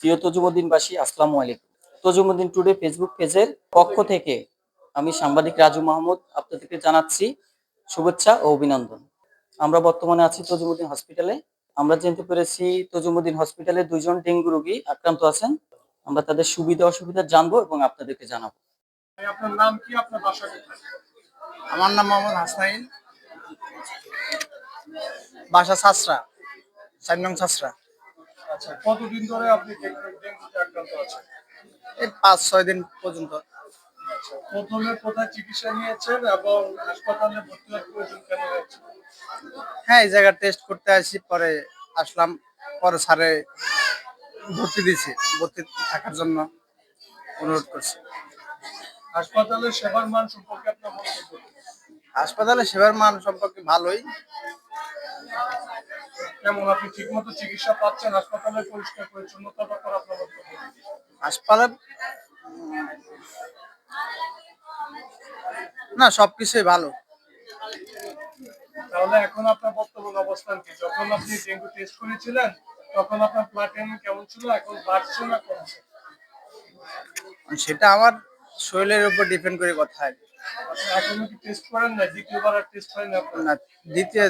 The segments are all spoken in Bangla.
প্রিয় তজুমুদ্দিনবাসী আসসালামু আলাইকুম। তজুমুদ্দিন টুডে ফেসবুক পেজের পক্ষ থেকে আমি সাংবাদিক রাজু মাহমুদ আপনাদেরকে জানাচ্ছি শুভেচ্ছা ও অভিনন্দন। আমরা বর্তমানে আছি তজুমুদ্দিন হসপিটালে। আমরা জানতে পেরেছি তজুমুদ্দিন হসপিটালে দুইজন ডেঙ্গু রোগী আক্রান্ত আছেন। আমরা তাদের সুবিধা অসুবিধা জানব এবং আপনাদেরকে জানাব। আপনার নাম কি? আপনার বাসা আমার নাম মোহাম্মদ হাসনাইন। বাসা সাসরা চার নং সাসরা আচ্ছা। কতদিন ধরে আপনি ডেঙ্গু- ডেঙ্গুতে আক্রান্ত আছেন এই পাঁচ ছয় দিন পর্যন্ত। আচ্ছা, প্রথমে কোথায় চিকিৎসা নিয়েছেন এবং হাসপাতালে ভর্তি হওয়ার প্রয়োজন কেন হয়েছে? হ্যাঁ এই জায়গায় টেস্ট করতে আসি পরে আসলাম পরে স্যারে ভর্তি দিয়েছি ভর্তি থাকার জন্য অনুরোধ করছি। হাসপাতালের সেবার মান সম্পর্কে আপনার মন্তব্য কি? হাসপাতালে সেবার মান সম্পর্কে ভালোই। কেমন? আপনি ঠিকমতো চিকিৎসা পাচ্ছেন পরিষ্কার পরিচ্ছন্নতার ব্যাপারে আপনার হাসপাতালে না সবকিছুই ভালো। তাহলে এখন আপনার বর্তমান অবস্থান কি? যখন আপনি ডেঙ্গু টেস্ট করেছিলেন তখন আপনার প্লাটিয়াম কেমন ছিল? এখন বাড়ছে না কমছে? সেটা আমার শরীরের উপর ডিপেন্ড করে কথা হয়। আপনি এখনও কি টেস্ট করেন না দ্বিতীয়বার আর টেস্ট আপনার? না দ্বিতীয়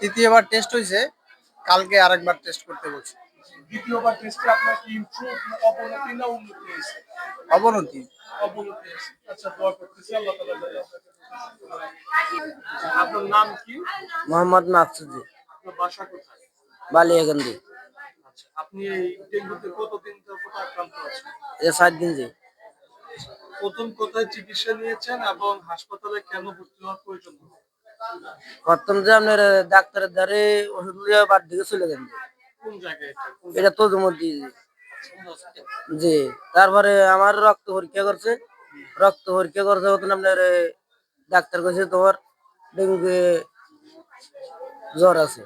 তৃতীয়বার টেস্ট হয়েছে কালকে আরেকবার টেস্ট করতে বলছে। দ্বিতীয়বার টেস্টে আপনার কি ইমপ্রুভ অবনতি না উন্নতি হয়েছে? অবনতি। অবনতি আচ্ছা দোয়া করতেছি আল্লাহ তাআলা আপনার নাম কি? মোহাম্মদ মাকসুদি। আপনার বাসা কোথায়? বালিয়াগঞ্জি। আচ্ছা আপনি এই ডেঙ্গুতে কতদিন আক্রান্ত আছেন? এ সাত দিন যে। প্রথম কোথায় চিকিৎসা নিয়েছেন এবং হাসপাতালে কেন ভর্তি হওয়ার প্রয়োজন হলো? প্রথম যে আপনার ডাক্তারের দ্বারে ওষুধ লিয়ে বাদ দিকে চলে গেল। এটা? তো মধ্যে জি তারপরে আমার রক্ত পরীক্ষা করছে। রক্ত পরীক্ষা করছে তখন আপনার ডাক্তার কইছে তোমার ডেঙ্গু জ্বর আছে।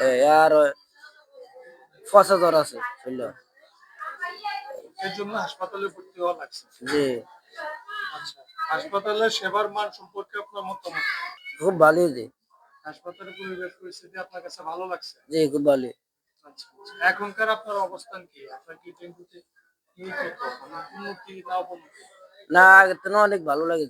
এ, আর ফসা জ্বর আছে বুঝলো? এর জন্য হাসপাতালে ভর্তি হওয়া লাগছে। জি। আচ্ছা। হাসপাতালের সেবার মান সম্পর্কে আপনার মতামত? খুব ভালো যে হাসপাতালের পরিবেশ পরিস্থিতি আপনার কাছে ভালো লাগছে জি খুব ভালো আচ্ছা আচ্ছা। এখনকার আপনার অবস্থান কি আপনার কি ডেঙ্গুতে কি মানে না অবনতি না অনেক ভালো লাগে